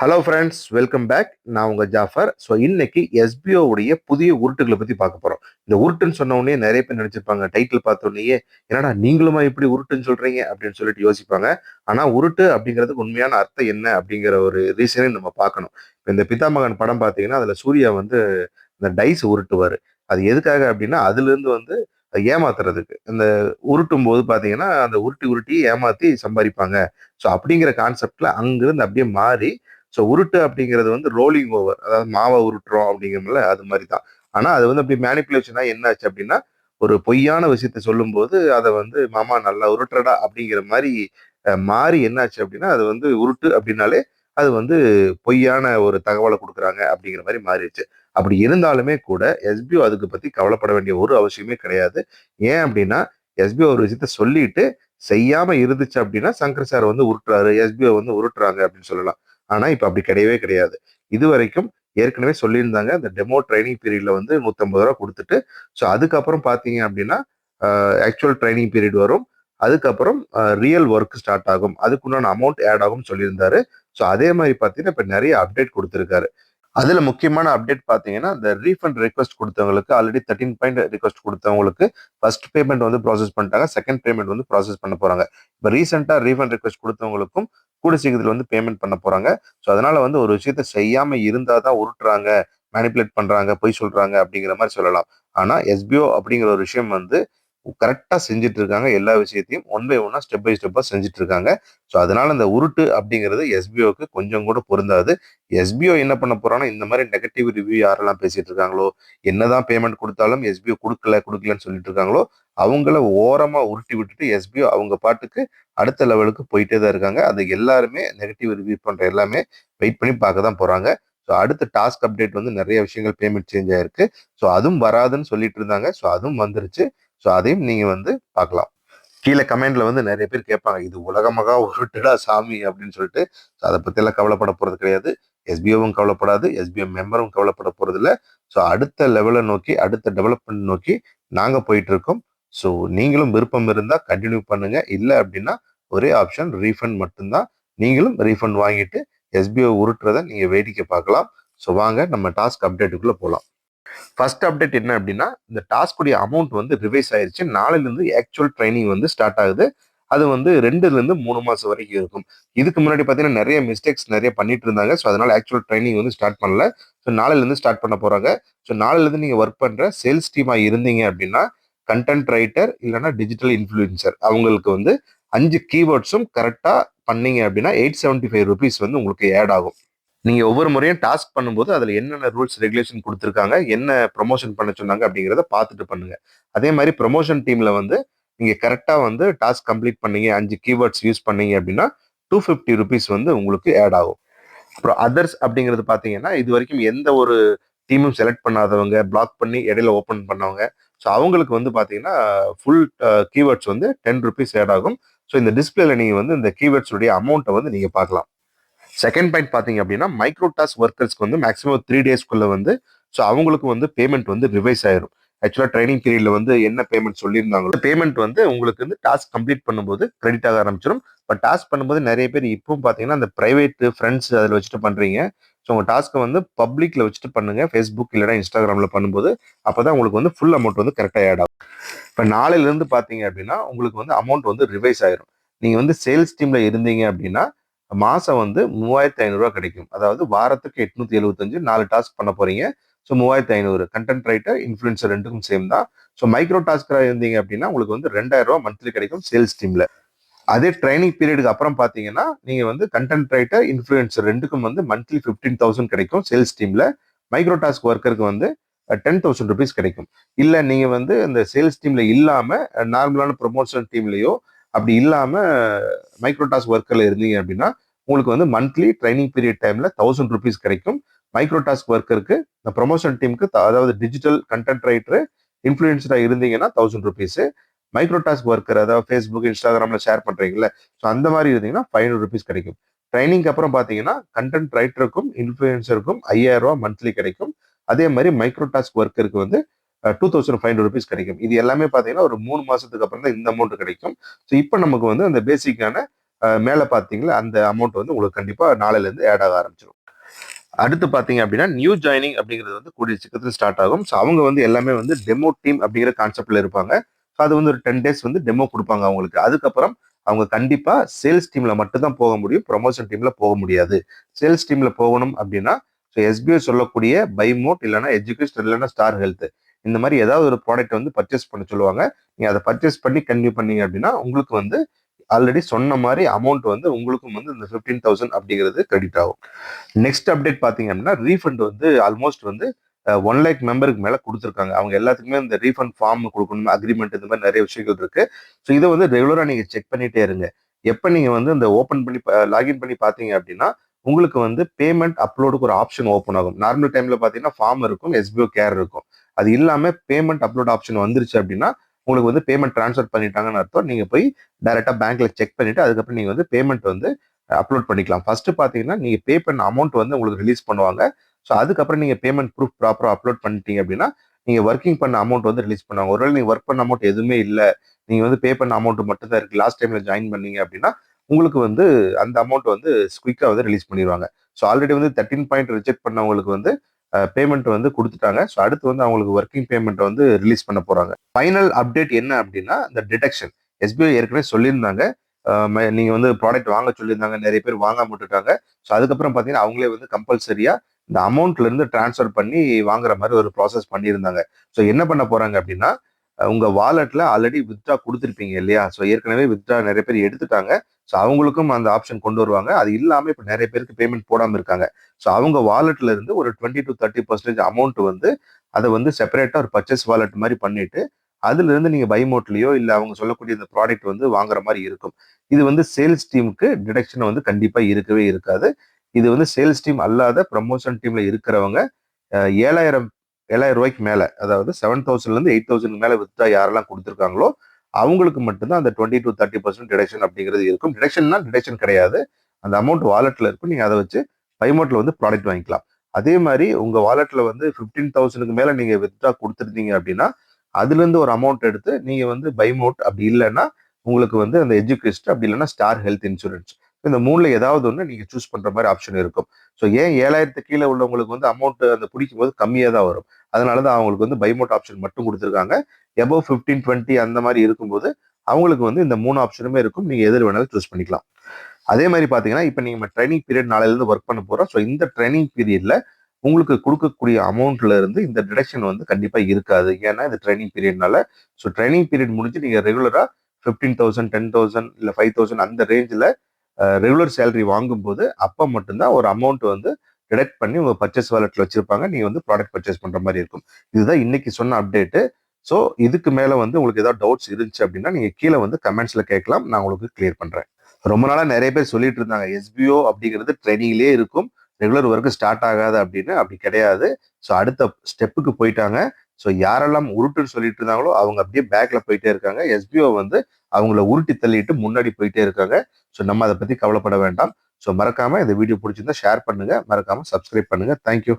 Hello friends welcome back நான் உங்கள் Jaffer. So இன்னைக்கு SBO உடைய புதிய உருட்டுகளை பற்றி பார்க்க போகிறோம் இந்த உருட்டுன்னு சொன்ன உடனே நிறைய பேர் நினச்சிருப்பாங்க டைட்டில் பார்த்த என்னடா நீங்களுமா இப்படி உருட்டுன்னு சொல்கிறீங்க அப்படின்னு சொல்லிட்டு யோசிப்பாங்க. ஆனால் உருட்டு அப்படிங்கிறதுக்கு உண்மையான அர்த்தம் என்ன அப்படிங்கிற ஒரு ரீசனையும் நம்ம பார்க்கணும். இப்போ இந்த பிதாமகன் படம் பார்த்தீங்கன்னா அதில் சூர்யா வந்து இந்த டைஸ் உருட்டுவார். அது எதுக்காக அப்படின்னா அதுலேருந்து வந்து ஏமாத்துறதுக்கு. இந்த உருட்டும் போது பார்த்தீங்கன்னா அந்த உருட்டி உருட்டி ஏமாத்தி சம்பாதிப்பாங்க. ஸோ அப்படிங்கிற கான்செப்டில் அங்கிருந்து அப்படியே மாறி ஸோ உருட்டு அப்படிங்கிறது வந்து ரோலிங் ஓவர் அதாவது மாவை உருட்டுறோம் அப்படிங்கிறதுல அது மாதிரி தான் ஆனால் அது வந்து அப்படி மேனிப்புலேஷனா என்னாச்சு அப்படின்னா ஒரு பொய்யான விஷயத்தை சொல்லும்போது அதை வந்து மாமா நல்லா உருட்டுறடா அப்படிங்கிற மாதிரி மாறி என்னாச்சு அப்படின்னா அது வந்து உருட்டு அப்படின்னாலே அது வந்து பொய்யான ஒரு தகவலை கொடுக்குறாங்க அப்படிங்கிற மாதிரி மாறிடுச்சு. அப்படி இருந்தாலுமே கூட எஸ்பிஓ அதுக்கு பற்றி கவலைப்பட வேண்டிய ஒரு அவசியமே கிடையாது. ஏன் அப்படின்னா எஸ்பிஓ ஒரு விஷயத்த சொல்லிட்டு செய்யாம இருந்துச்சு அப்படின்னா சங்கர் சார் வந்து உருட்டுறாரு எஸ்பிஓ வந்து உருட்டுறாங்க அப்படின்னு சொல்லலாம். ஆனால் இப்போ அப்படி கிடையவே கிடையாது. இது வரைக்கும் ஏற்கனவே சொல்லியிருந்தாங்க அந்த டெமோ ட்ரைனிங் பீரியடில் வந்து நூற்றம்பது ரூபா கொடுத்துட்டு ஸோ அதுக்கப்புறம் பார்த்தீங்க அப்படின்னா ஆக்சுவல் ட்ரைனிங் பீரியட் வரும். அதுக்கப்புறம் ரியல் ஒர்க் ஸ்டார்ட் ஆகும். அதுக்குண்டான அமௌண்ட் ஆட் ஆகும்னு சொல்லியிருந்தாரு. ஸோ அதே மாதிரி பார்த்தீங்கன்னா இப்போ நிறைய அப்டேட் கொடுத்துருக்காரு. அதில் முக்கியமான அப்டேட் பார்த்தீங்கன்னா இந்த ரீஃபண்ட் ரெக்வஸ்ட் கொடுத்தவங்களுக்கு ஆல்ரெடி தேர்ட்டின் பாயிண்ட் ரெக்வஸ்ட் கொடுத்தவங்களுக்கு ஃபர்ஸ்ட் பேமெண்ட் வந்து ப்ராசஸ் பண்ணிட்டாங்க. செகண்ட் பேமெண்ட் வந்து ப்ராசஸ் பண்ண போகிறாங்க இப்போ ரீசெண்டாக ரீஃபண்ட் ரெக்வஸ்ட் கொடுத்தவங்களுக்கும் கூட சீக்கிரத்தில் வந்து பேமெண்ட் பண்ண போறாங்க. ஸோ அதனால வந்து ஒரு விஷயத்த செய்யாம இருந்தால் தான் உருட்டுறாங்க மேனிப்புலேட் பண்றாங்க பொய் சொல்றாங்க அப்படிங்கிற மாதிரி சொல்லலாம். ஆனா எஸ்பிஓ அப்படிங்கிற ஒரு விஷயம் வந்து கரெக்டாக செஞ்சுட்டு இருக்காங்க எல்லா விஷயத்தையும் ஒன் பை ஒன்னா ஸ்டெப் பை ஸ்டெப்பாக செஞ்சுட்டு இருக்காங்க ஸோ அதனால இந்த உருட்டு அப்படிங்கிறது எஸ்பிஓக்கு கொஞ்சம் கூட பொருந்தாது. எஸ்பிஓ என்ன பண்ண போறாங்கன்னா இந்த மாதிரி நெகட்டிவ் ரிவ்யூ யாரெல்லாம் பேசிட்டு இருக்காங்களோ என்னதான் பேமெண்ட் கொடுத்தாலும் எஸ்பிஓ கொடுக்கல கொடுக்கலன்னு சொல்லிட்டு இருக்காங்களோ அவங்கள ஓரமா உருட்டி விட்டுட்டு எஸ்பிஓ அவங்க பாட்டுக்கு அடுத்த லெவலுக்கு போயிட்டே தான் இருக்காங்க. அது எல்லாருமே நெகட்டிவ் ரிவ்யூ பண்ற எல்லாமே வெயிட் பண்ணி பார்க்க தான் போறாங்க. ஸோ அடுத்த டாஸ்க் அப்டேட் வந்து நிறைய விஷயங்கள் பேமெண்ட் சேஞ்ச் ஆயிருக்கு. ஸோ அதுவும் வராதுன்னு சொல்லிட்டு இருந்தாங்க ஸோ அதுவும் வந்துருச்சு. ஸோ அதையும் நீங்க வந்து பார்க்கலாம். கீழே கமெண்ட்ல வந்து நிறைய பேர் கேட்பாங்க இது உலகமகா உருட்டுடா சாமி அப்படின்னு சொல்லிட்டு. ஸோ அதை பத்தி கவலைப்பட போறது கிடையாது. எஸ்பிஓவும் கவலைப்படாது. எஸ்பிஓ மெம்பரும் கவலைப்பட போறது இல்லை ஸோ அடுத்த லெவலை நோக்கி அடுத்த டெவலப்மெண்ட் நோக்கி நாங்க போயிட்டு இருக்கோம் ஸோ நீங்களும் விருப்பம் இருந்தால் கண்டினியூ பண்ணுங்க. இல்லை அப்படின்னா ஒரே ஆப்ஷன் ரீஃபண்ட் மட்டும்தான். நீங்களும் ரீஃபண்ட் வாங்கிட்டு எஸ்பிஓ உருட்டுறதை நீங்க வேடிக்கை பார்க்கலாம். ஸோ வாங்க நம்ம டாஸ்க் அப்டேட்டுக்குள்ள போகலாம் ஃபர்ஸ்ட் அப்டேட் என்ன அப்படின்னா இந்த டாஸ்க்குடைய அமௌண்ட் வந்து ரிவைஸ் ஆயிருச்சு. நாளையிலேருந்து ஆக்சுவல் ட்ரைனிங் வந்து ஸ்டார்ட் ஆகுது. அது வந்து ரெண்டுலேருந்து மூணு மாதம் வரைக்கும் இருக்கும். இதுக்கு முன்னாடி பார்த்தீங்கன்னா நிறைய மிஸ்டேக்ஸ் நிறைய பண்ணிட்டு இருந்தாங்க. ஸோ அதனால ஆக்சுவல் ட்ரைனிங் வந்து ஸ்டார்ட் பண்ணல. ஸோ நாளையிலேருந்து ஸ்டார்ட் பண்ண போகிறாங்க ஸோ நாளையிலேருந்து நீங்கள் ஒர்க் பண்ணுற சேல்ஸ் டீமாக இருந்தீங்க அப்படின்னா கண்டென்ட் ரைட்டர் இல்லைனா டிஜிட்டல் இன்ஃப்ளூயன்சர் அவங்களுக்கு வந்து அஞ்சு கீவேர்ட்ஸும் கரெக்டாக பண்ணீங்க அப்படின்னா எயிட் செவன்ட்டி ஃபைவ் ருபீஸ் வந்து உங்களுக்கு ஆட் ஆகும். நீங்கள் ஒவ்வொரு முறையும் டாஸ்க் பண்ணும்போது அதில் என்னென்ன ரூல்ஸ் ரெகுலேஷன் கொடுத்துருக்காங்க என்ன ப்ரொமோஷன் பண்ண சொன்னாங்க அப்படிங்கிறத பார்த்துட்டு பண்ணுங்க. அதே மாதிரி ப்ரொமோஷன் டீமில் வந்து நீங்கள் கரெக்டாக வந்து டாஸ்க் கம்ப்ளீட் பண்ணீங்க அஞ்சு கீவேர்ட்ஸ் யூஸ் பண்ணீங்க அப்படின்னா டூ ஃபிஃப்டி ருபீஸ் வந்து உங்களுக்கு ஆட் ஆகும். அப்புறம் அதர்ஸ் அப்படிங்கிறது பார்த்தீங்கன்னா இது வரைக்கும் எந்த ஒரு டீமும் செலக்ட் பண்ணாதவங்க பிளாக் பண்ணி இடையில ஓப்பன் பண்ணவங்க. ஸோ அவங்களுக்கு வந்து பார்த்தீங்கன்னா ஃபுல் கீவேர்ட்ஸ் வந்து டென் ருபீஸ் ஆட் ஆகும். ஸோ இந்த டிஸ்பிளேல நீங்கள் வந்து இந்த கீவேர்ட்ஸுடைய அமௌண்ட்டை வந்து நீங்கள் பார்க்கலாம். செகண்ட் பாயிண்ட் பார்த்தீங்க அப்படின்னா மைக்ரோ டாஸ்க் ஒர்க்கர்ஸ்க்கு வந்து மேக்ஸிமம் த்ரீ டேஸ்க்குள்ளே வந்து ஸோ அவங்களுக்கு வந்து பேமெண்ட் வந்து ரிவைஸ் ஆயிரும். ஆக்சுவலாக ட்ரைனிங் பீரியடில் வந்து என்ன பேமெண்ட் சொல்லியிருந்தாங்களோ பேமெண்ட் வந்து உங்களுக்கு வந்து டாஸ்க் கம்ப்ளீட் பண்ணும்போது கிரெடிட் ஆக ஆரம்பிச்சிடும் பட் டாஸ்க் பண்ணும்போது நிறைய பேர் இப்பவும் பார்த்தீங்கன்னா அந்த ப்ரைவேட் ஃப்ரெண்ட்ஸ் அதில் வச்சுட்டு பண்ணுறீங்க ஸோ உங்கள் டாஸ்க்கை வந்து பப்ளிக்கில் வச்சுட்டு பண்ணுங்கள் ஃபேஸ்புக் இல்லைனா இன்ஸ்டாகிராமில் பண்ணும்போது அப்பதான் உங்களுக்கு வந்து ஃபுல் அமௌண்ட் வந்து கரெக்டாக ஆட் ஆகும். இப்போ நாளையிலேருந்து பார்த்தீங்க அப்படின்னா உங்களுக்கு வந்து அமௌண்ட் வந்து ரிவைஸ் ஆயிரும். நீங்கள் வந்து சேல்ஸ் டீமில் இருந்தீங்க அப்படின்னா மாதம் வந்து மூவாயிரத்தி ஐநூறுரூவா கிடைக்கும். அதாவது வாரத்துக்கு எட்நூத்தி எழுபத்தஞ்சு நாலு டாஸ்க் பண்ண போறீங்க. ஸோ மூவாயிரத்தி ஐநூறு. கண்டென்ட் ரைட்டர் இன்ஃபுளுசர் ரெண்டுக்கும் சேம் தான். ஸோ மைக்ரோ டாஸ்கராக இருந்தீங்க அப்படின்னா உங்களுக்கு வந்து ரெண்டாயிரம் ரூபா மந்த்லி கிடைக்கும் சேல்ஸ் டீம்ல அதே ட்ரைனிங் பீரியடுக்கு அப்புறம் பார்த்தீங்கன்னா நீங்க வந்து கண்டென்ட் ரைட்டர் இன்ஃபுளுசர் ரெண்டுக்கும் வந்து மந்த்லி ஃபிஃப்டீன் தௌசண்ட் கிடைக்கும் சேல்ஸ் டீம்ல மைக்ரோ டாஸ்க் ஒர்க்கருக்கு வந்து டென் தௌசண்ட் ருபீஸ் கிடைக்கும். இல்லை நீங்கள் வந்து இந்த சேல்ஸ் டீமில் இல்லாமல் நார்மலான ப்ரொமோஷன் டீம்லேயோ அப்படி இல்லாமல் மைக்ரோ டாஸ்க் இருந்தீங்க அப்படின்னா உங்களுக்கு வந்து மந்த்லி ட்ரைனிங் பீரியட் டைமில் தௌசண்ட் ருபீஸ் கிடைக்கும். மைக்ரோ டாஸ்க் ஒர்க்கருக்கு இந்த ப்ரொமோஷன் டீமுக்கு அதாவது டிஜிட்டல் கண்டென்ட் ரைட்டரு இன்ஃப்ளூயன்ஸராக இருந்தீங்கன்னா thousand rupees micro task worker அதாவது ஃபேஸ்புக் இன்ஸ்டாகிராம்ல ஷேர் பண்ணுறீங்கல்ல ஸோ அந்த மாதிரி இருந்தீங்கன்னா ஃபைவ் ஹண்ட்ரட் ருபீஸ் கிடைக்கும். ட்ரைனிங்க்கு அப்புறம் பார்த்தீங்கன்னா கண்டென்ட் ரைட்டருக்கும் இன்ஃப்ளூயன்சருக்கும் ஐயாயிரம் ரூபா மந்த்லி கிடைக்கும். அதே மாதிரி மைக்ரோ டாஸ்க் ஒர்க்கருக்கு வந்து two thousand five hundred rupees கிடைக்கும். இது எல்லாமே பார்த்தீங்கன்னா ஒரு மூணு மாசத்துக்கு அப்புறம் தான் இந்த அமௌண்ட் கிடைக்கும். ஸோ இப்போ நமக்கு வந்து அந்த பேசிக்கான மேலே பார்த்தீங்களா அந்த அமௌண்ட் வந்து உங்களுக்கு கண்டிப்பாக நாளையிலேருந்து ஆட் ஆக ஆரம்பிச்சிடும் அடுத்து பார்த்தீங்க அப்படின்னா நியூ ஜாயினிங் அப்படிங்கிறது வந்து கூடிய சீக்கிரத்தில் ஸ்டார்ட் ஆகும். ஸோ அவங்க வந்து எல்லாமே வந்து டெமோ டீம் அப்படிங்கிற கான்செப்ட்ல இருப்பாங்க. ஸோ அது வந்து ஒரு டென் டேஸ் வந்து டெமோ கொடுப்பாங்க அவங்களுக்கு. அதுக்கப்புறம் அவங்க கண்டிப்பா சேல்ஸ் டீமில் மட்டும் தான் போக முடியும். ப்ரொமோஷன் டீம்ல போக முடியாது. சேல்ஸ் டீம்ல போகணும் அப்படின்னா ஸோ எஸ்பிஐ சொல்லக்கூடிய பைமோட் இல்லைன்னா எஜுகேஷன் இல்லைன்னா ஸ்டார் ஹெல்த் இந்த மாதிரி ஏதாவது ஒரு ப்ராடக்ட் வந்து பர்ச்சேஸ் பண்ண சொல்லுவாங்க. நீங்கள் அதை பர்ச்சேஸ் பண்ணி கன்டினியூ பண்ணீங்க அப்படின்னா உங்களுக்கு வந்து ஆல்ரெடி சொன்ன மாதிரி அமௌண்ட் வந்து உங்களுக்கும் வந்து இந்த ஃபிஃப்டீன் தௌசண்ட் அப்படிங்கிறது கிரெடிட் ஆகும். நெக்ஸ்ட் அப்டேட் பார்த்தீங்க அப்படின்னா ரீஃபண்ட் வந்து ஆல்மோஸ்ட் வந்து ஒன் லேக் மெம்பருக்கு மேலே கொடுத்துருக்காங்க. அவங்க எல்லாத்துக்குமே இந்த ரீஃபண்ட் ஃபார்ம் கொடுக்கணும் அக்ரிமெண்ட் இந்த மாதிரி நிறைய விஷயங்கள் இருக்கு. ஸோ இதை வந்து ரெகுலராக நீங்கள் செக் பண்ணிட்டே இருங்க. எப்போ நீங்கள் வந்து இந்த ஓப்பன் பண்ணி லாகின் பண்ணி பார்த்தீங்க அப்படின்னா உங்களுக்கு வந்து பேமெண்ட் அப்லோடுக்கு ஒரு ஆப்ஷன் ஓப்பன் ஆகும். நார்மல் டைம்ல பார்த்தீங்கன்னா ஃபார்ம் இருக்கும் எஸ்பிஓ கேர் இருக்கும். அது இல்லாமல் பேமெண்ட் அப்லோட் ஆப்ஷன் வந்துருச்சு அப்படின்னா உங்களுக்கு வந்து பேமெண்ட் ட்ரான்ஸ்ஃபர் பண்ணிட்டாங்கன்னு அர்த்தம். நீங்கள் போய் டைரெக்டாக பேங்க்ல செக் பண்ணிவிட்டு அதுக்கப்புறம் நீங்கள் வந்து பேமெண்ட் வந்து அப்லோட் பண்ணிக்கலாம். ஃபர்ஸ்ட் பார்த்தீங்கன்னா நீங்கள் பே பண்ண அமௌண்ட் வந்து உங்களுக்கு ரிலீஸ் பண்ணுவாங்க. ஸோ அதுக்கப்புறம் நீங்கள் பேமெண்ட் ப்ரூஃப் ப்ராப்பராக அப்லோட் பண்ணிட்டீங்க அப்படின்னா நீங்கள் ஒர்க்கிங் பண்ண அமௌண்ட் வந்து ரிலீஸ் பண்ணுவாங்க. ஒருவேளை நீங்கள் ஒர்க் பண்ண அமௌண்ட் எதுவுமே இல்லை. நீங்கள் வந்து பே பண்ண அமௌண்ட் மட்டும் தான் இருக்குது லாஸ்ட் டைமில் ஜாயின் பண்ணீங்க அப்படின்னா உங்களுக்கு வந்து அந்த அமௌண்ட் வந்து குயிக்காக வந்து ரிலீஸ் பண்ணிடுவாங்க. ஸோ ஆல்ரெடி வந்து தேர்ட்டின் பாயிண்ட் ரிஜெக்ட் பண்ணவங்களுக்கு வந்து பேமெண்ட் வந்து கொடுத்துட்டாங்க. ஸோ அடுத்து வந்து அவங்களுக்கு ஒர்க்கிங் பேமெண்ட் வந்து ரிலீஸ் பண்ண போறாங்க. ஃபைனல் அப்டேட் என்ன அப்படின்னா இந்த டிடெக்ஷன் எஸ்பிஐ ஏற்கனவே சொல்லியிருந்தாங்க. நீங்க வந்து ப்ராடக்ட் வாங்க சொல்லியிருந்தாங்க. நிறைய பேர் வாங்காம விட்டுட்டாங்க. ஸோ அதுக்கப்புறம் பார்த்தீங்கன்னா அவங்களே வந்து கம்பல்சரியா இந்த அமௌண்ட்ல இருந்து டிரான்ஸ்ஃபர் பண்ணி வாங்குற மாதிரி ஒரு ப்ராசஸ் பண்ணியிருந்தாங்க. ஸோ என்ன பண்ண போறாங்க அப்படின்னா உங்கள் வாலெட்டில் ஆல்ரெடி வித்ட்ரா கொடுத்துருப்பீங்க இல்லையா? ஸோ ஏற்கனவே வித்ட்ரா நிறைய பேர் எடுத்துட்டாங்க. ஸோ அவங்களுக்கும் அந்த ஆப்ஷன் கொண்டு வருவாங்க. அது இல்லாமல் இப்போ நிறைய பேருக்கு பேமெண்ட் போடாமல் இருக்காங்க. ஸோ அவங்க வாலெட்டில் இருந்து ஒரு twenty to thirty percentage amount வந்து அதை வந்து செப்பரேட்டாக ஒரு பர்ச்சேஸ் வாலெட் மாதிரி பண்ணிட்டு அதுலேருந்து நீங்கள் பைமோட்லேயோ இல்லை அவங்க சொல்லக்கூடிய இந்த ப்ராடக்ட் வந்து வாங்குற மாதிரி இருக்கும். இது வந்து சேல்ஸ் டீமுக்கு டிடக்ஷன் வந்து கண்டிப்பாக இருக்கவே இருக்காது. இது வந்து சேல்ஸ் டீம் அல்லாத ப்ரமோஷன் டீமில் இருக்கிறவங்க ஏழாயிரம் ஏழாயிரம் ரூபாய்க்கு மேலே அதாவது செவன் தௌசண்ட்லேருந்து எயிட் தௌசண்ட் மேலே வித்தா யாரெல்லாம் கொடுத்துருக்காங்களோ அவங்களுக்கு மட்டும்தான் அந்த twenty to thirty percent deduction அப்படிங்கிறது இருக்கும். டிடக்ஷன்னா டிடக்ஷன் கிடையாது. அந்த அமௌண்ட் வாலெட்டில் இருக்கும். நீங்கள் அதை வச்சு பைமோட்டில் வந்து ப்ராடக்ட் வாங்கிக்கலாம். அதே மாதிரி உங்கள் வாலெட்டில் வந்து ஃபிஃப்டீன் தௌசண்ட்க்கு மேலே நீங்கள் வித்ட்ரா கொடுத்துருந்தீங்க அப்படின்னா அதுலேருந்து ஒரு அமௌண்ட் எடுத்து நீங்கள் வந்து பைமோட் அப்படி இல்லைன்னா உங்களுக்கு வந்து அந்த எஜுகேஸ்ட் அப்படி இல்லைன்னா ஸ்டார் ஹெல்த் இன்சூரன்ஸ் இந்த மூணுல ஏதாவது ஒன்று நீங்கள் சூஸ் பண்ணுற மாதிரி ஆப்ஷன் இருக்கும். ஸோ ஏன் ஏழாயிரத்து கீழே உள்ளவங்களுக்கு வந்து அமௌண்ட் அந்த பிடிக்கும் போது கம்மியாக தான் வரும்? அதனால தான் அவங்களுக்கு வந்து பைமோட் ஆப்ஷன் மட்டும் கொடுத்துருக்காங்க. எபோவ் ஃபிஃப்டீன் டுவெண்ட்டி அந்த மாதிரி இருக்கும்போது அவங்களுக்கு வந்து இந்த மூணு ஆப்ஷனுமே இருக்கும். நீங்க எதிர் வேணாலும் சூஸ் பண்ணிக்கலாம். அதே மாதிரி பாத்தீங்கன்னா இப்போ நீங்க ட்ரைனிங் பீரியட் நாளையில இருந்து ஒர்க் பண்ண போறோம். ஸோ இந்த ட்ரைனிங் பீரியட்ல உங்களுக்கு கொடுக்கக்கூடிய அமௌண்ட்ல இருந்து இந்த டிடக்ஷன் வந்து கண்டிப்பா இருக்காது. ஏன்னா இந்த ட்ரைனிங் பீரியட்னால ஸோ ட்ரைனிங் பீரியட் முடிஞ்சு நீங்க ரெகுலரா ஃபிஃப்டீன் தௌசண்ட் டென் தௌசண்ட் இல்லை ஃபைவ் தௌசண்ட் அந்த ரேஞ்சில் ரெகுலர் சேலரி வாங்கும்போது அப்போ மட்டும்தான் ஒரு அமௌண்ட் வந்து டிடெக்ட் பண்ணி உங்க பர்ச்சேஸ் வாலெட்ல வச்சிருப்பாங்க. நீங்க வந்து ப்ராடக்ட் பர்ச்சேஸ் பண்ற மாதிரி இருக்கும். இதுதான் இன்னைக்கு சொன்ன அப்டேட்டு ஸோ இதுக்கு மேல வந்து உங்களுக்கு ஏதாவது டவுட்ஸ் இருந்துச்சு அப்படின்னா நீங்க கீழே வந்து கமெண்ட்ஸ்ல கேட்கலாம். நான் உங்களுக்கு கிளியர் பண்றேன். ரொம்ப நாளா நிறைய பேர் சொல்லிட்டு இருந்தாங்க. எஸ்பிஓ அப்படிங்கிறது ட்ரைனிங்லேயே இருக்கும். ரெகுலர் ஒர்க்கு ஸ்டார்ட் ஆகாது அப்படின்னு. அப்படி கிடையாது. ஸோ அடுத்த ஸ்டெப்புக்கு போயிட்டாங்க. ஸோ யாரெல்லாம் உருட்டுன்னு சொல்லிட்டு இருந்தாங்களோ அவங்க அப்படியே பேக்ல போயிட்டே இருக்காங்க. எஸ்பிஓ வந்து அவங்கள உருட்டி தள்ளிட்டு முன்னாடி போயிட்டே இருக்காங்க. ஸோ நம்ம அதை பத்தி கவலைப்பட வேண்டாம். ஸோ மறக்காம இந்த வீடியோ பிடிச்சிருந்தா ஷேர் பண்ணுங்க. மறக்காம சப்ஸ்கிரைப் பண்ணுங்க. தேங்க்யூ